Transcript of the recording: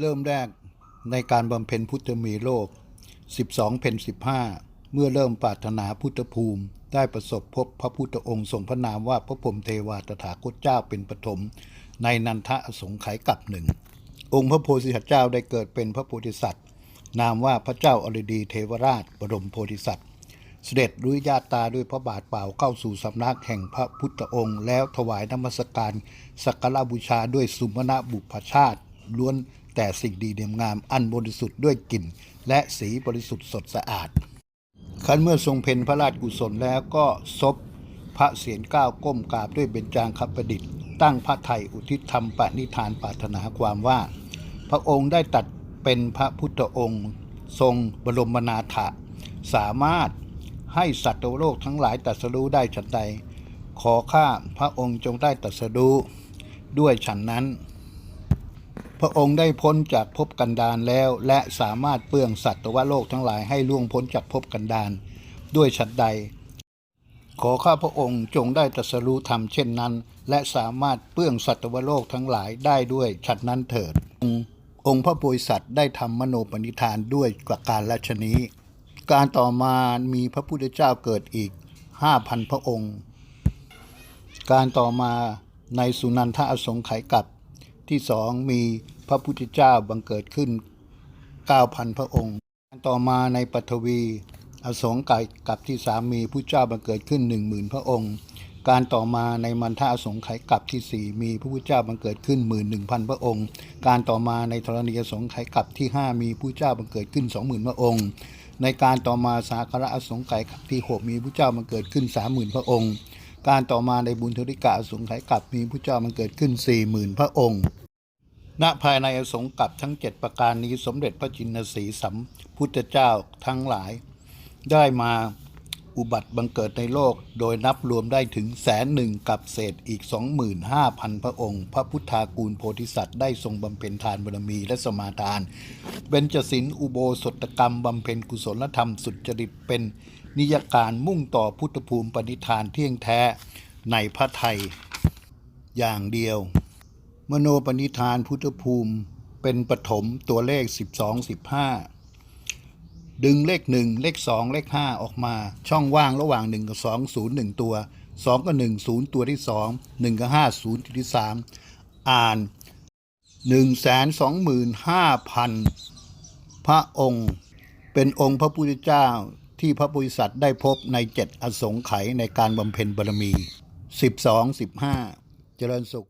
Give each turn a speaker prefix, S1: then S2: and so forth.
S1: เริ่มแรกในการบำเพ็ญพุทธมีโลก 12เพน15 เมื่อเริ่มปรารถนาพุทธภูมิ ได้ประสบพบพระพุทธองค์ทรงพระนามว่าพระพรมเทวาตถาคตเจ้าเป็นปฐมในนันทะสงไขยกับหนึ่ง องค์พระโพธิสัตว์เจ้าได้เกิดเป็นพระโพธิสัตว์ นามว่าพระเจ้าอริดีเทวราชบรมโพธิสัตว์ เสด็จรุยญาตาด้วยพระบาทเปล่าเข้าสู่สำนักแห่งพระพุทธองค์ แล้วถวายนมัสการสักการบูชาด้วยสุมาณะบุพชาติล้วน แต่สิ่งดีเดียมงามอันบริสุทธิ์ด้วยกลิ่น และสีบริสุทธิ์สดสะอาดครั้นเมื่อทรงเพ็ญพระราชกุศลแล้วก็ซบพระเศียรก้าวก้มกราบด้วยเบญจางคประดิษฐ์ตั้งพระไทยอุทิศธรรมปณิธานปรารถนาความว่า พระองค์ได้ตัดเป็นพระพุทธองค์ ทรงบรมนาถะสามารถให้สัตว์โลกทั้งหลายตรัสรู้ได้ฉันใด ขอข้าพระองค์จงได้ตรัสรู้ด้วยฉันนั้น พระองค์ได้พ้นจากภพกันดารแล้ว และสามารถเปลื้องสัตว์โลกทั้งหลายให้ล่วงพ้นจากภพกันดารด้วยฉันใด ขอข้าพระองค์จงได้ตรัสรู้ธรรมเช่นนั้น และสามารถเปลื้องสัตวโลกทั้งหลายได้ด้วยฉันนั้นเถิด องค์องค์พระโพธิสัตว์ได้ทำมโนปณิธานด้วยประการละชนี้ การต่อมามีพระพุทธเจ้าเกิดอีกห้าพันพระองค์ การต่อมาในสุนันทอสงไขยกับ ที่สองมีพระพุทธเจ้าบังเกิดขึ้น 9,000 พระองค์การต่อมาในปัทวี อสงไขยกับที่สามมีผู้เจ้าบังเกิดขึ้น 10,000 พระองค์ การต่อมาในมันทาอสงไขยกับที่สี่มีพระพุทธเจ้าบังเกิดขึ้น 11,000 พระองค์ การต่อมาในธรณีอสงไขยกับที่ห้ามีผู้เจ้าบังเกิดขึ้น 20,000 พระองค์ ในการต่อมาสาคระอสงไขยกับที่หกมีผู้เจ้าบังเกิดขึ้น 30,000 พระองค์ การต่อมาในบุญธริกาสงไขยกับมีพระเจ้ามันเกิดขึ้น40,000พระองค์ ณภายในอสงฆ์กับทั้งเจ็ดประการนี้สมเด็จพระจินสีสัมพุทธเจ้าทั้งหลาย ได้มา อุบัติบังเกิดในโลก โดยนับรวมได้ถึงแสนหนึ่งกับเศษอีก 25,000 พระองค์ พระพุทธากูลโพธิสัตว์ได้ทรงบำเพ็ญทานบารมีและสมาทานเบญจศีลอุโบสถกรรมบำเพ็ญกุศลธรรมสุจริตเป็นนิยการมุ่งต่อพุทธภูมิปณิธานเที่ยงแท้ในพระไทยอย่างเดียว มโนปณิธานพุทธภูมิเป็นปฐมตัวเลข 12 15 ดึงเลข 1 เลข 2 เลข 5 ออกมา ช่องว่างระหว่าง 1 กับ 2 0 1 ตัว 2 กับ 1 0 ตัวที่ 2 1 กับ 5 0 ตัวที่ 3 อ่าน 125,000 พระองค์ เป็นองค์พระพุทธเจ้าที่พระบริษัทได้พบในเจ็ดอสงไขยในการบำเพ็ญบารมี 12 15 เจริญสุข